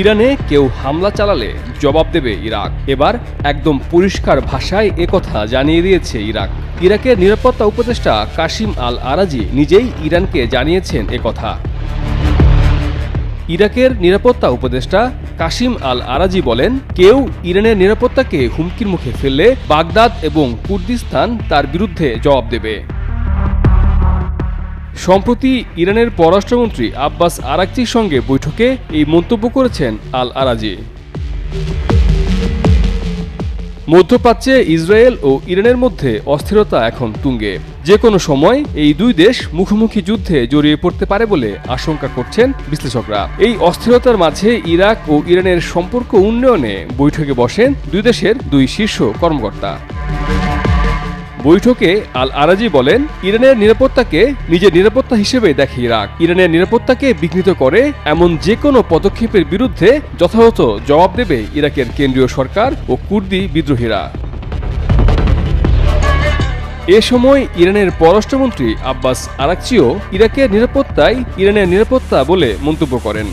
ইরানে কেউ হামলা চালালে জবাব দেবে ইরাক। এবার একদম পরিষ্কার ভাষায় একথা জানিয়ে দিয়েছে ইরাক। ইরাকের নিরাপত্তা উপদেষ্টা কাশিম আল আরাজি নিজেই ইরানকে জানিয়েছেন একথা ইরাকের নিরাপত্তা উপদেষ্টা কাশিম আল আরাজি বলেন, কেউ ইরানের নিরাপত্তাকে হুমকির মুখে ফেললে বাগদাদ এবং কুর্দিস্তান তার বিরুদ্ধে জবাব দেবে। সম্প্রতি ইরানের পররাষ্ট্রমন্ত্রী আব্বাস আরাকচির সঙ্গে বৈঠকে এই মন্তব্য করেছেন আল আরাজি। মধ্যপ্রাচ্যে ইসরায়েল ও ইরানের মধ্যে অস্থিরতা এখন তুঙ্গে। যে কোনো সময় এই দুই দেশ মুখোমুখি যুদ্ধে জড়িয়ে পড়তে পারে বলে আশঙ্কা করছেন বিশ্লেষকরা। এই অস্থিরতার মাঝে ইরাক ও ইরানের সম্পর্ক উন্নয়নে বৈঠকে বসেন দুই দেশের দুই শীর্ষ কর্মকর্তা। বৈঠকে আল আরাজি বলেন, ইরানের নিরাপত্তাকে নিজের নিরাপত্তা হিসেবে দেখে ইরাক ইরানের নিরাপত্তাকে বিঘ্নিত করে এমন যে কোনো পদক্ষেপের বিরুদ্ধে যথাযথ জবাব দেবে ইরাকের কেন্দ্রীয় সরকার ও কুর্দি বিদ্রোহীরা। এ সময় ইরানের পররাষ্ট্রমন্ত্রী আব্বাস আরাকচিও ইরাকের নিরাপত্তায় ইরানের নিরাপত্তা বলে মন্তব্য করেন।